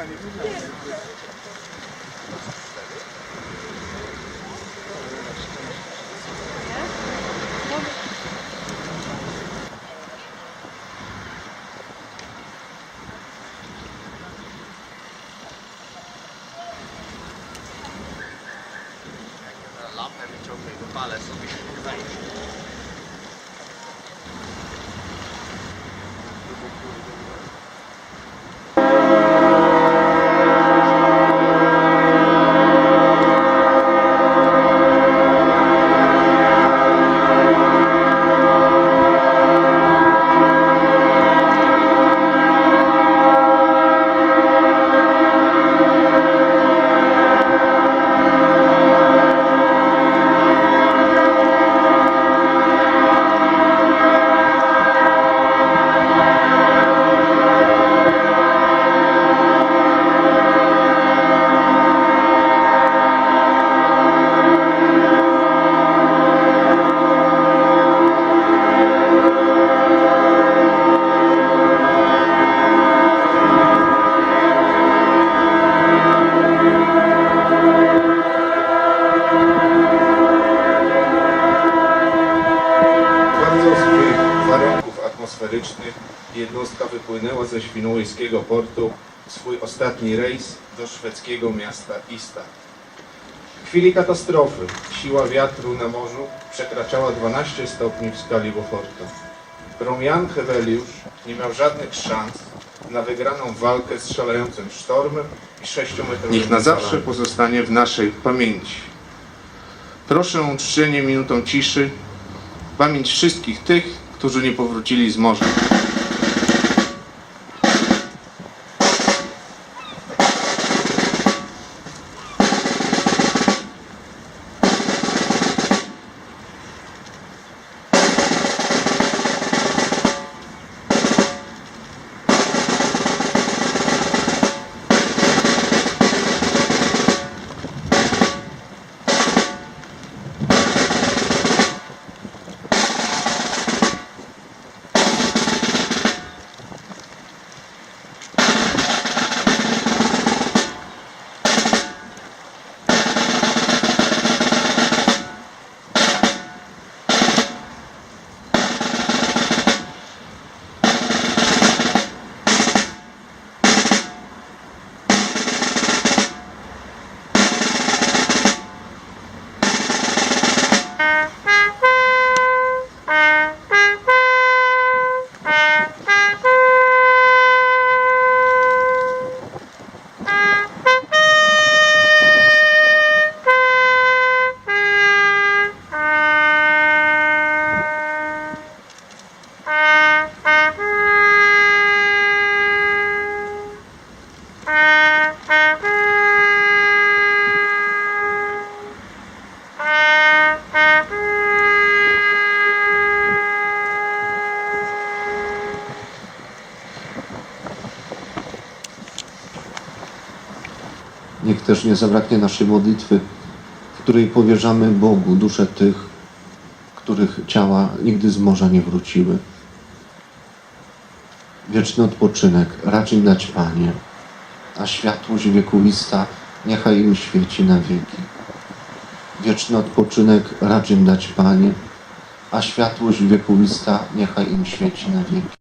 Lapem çok iyi. Bu pala sokuyor. Atmosferycznych jednostka wypłynęła ze świnoujskiego portu w swój ostatni rejs do szwedzkiego miasta Ista. W chwili katastrofy siła wiatru na morzu przekraczała 12 stopni w skali Beauforta. Romian Heweliusz nie miał żadnych szans na wygraną walkę z szalejącym sztormem i sześciometrowym Niech na zawsze pozostanie w naszej pamięci. Proszę o uczczenie minutą ciszy pamięć wszystkich tych, którzy nie powrócili z morza. Też nie zabraknie naszej modlitwy, w której powierzamy Bogu dusze tych, których ciała nigdy z morza nie wróciły. Wieczny odpoczynek racz im dać Panie, a światłość wiekuista niechaj im świeci na wieki. Wieczny odpoczynek racz im dać Panie, a światłość wiekuista niechaj im świeci na wieki.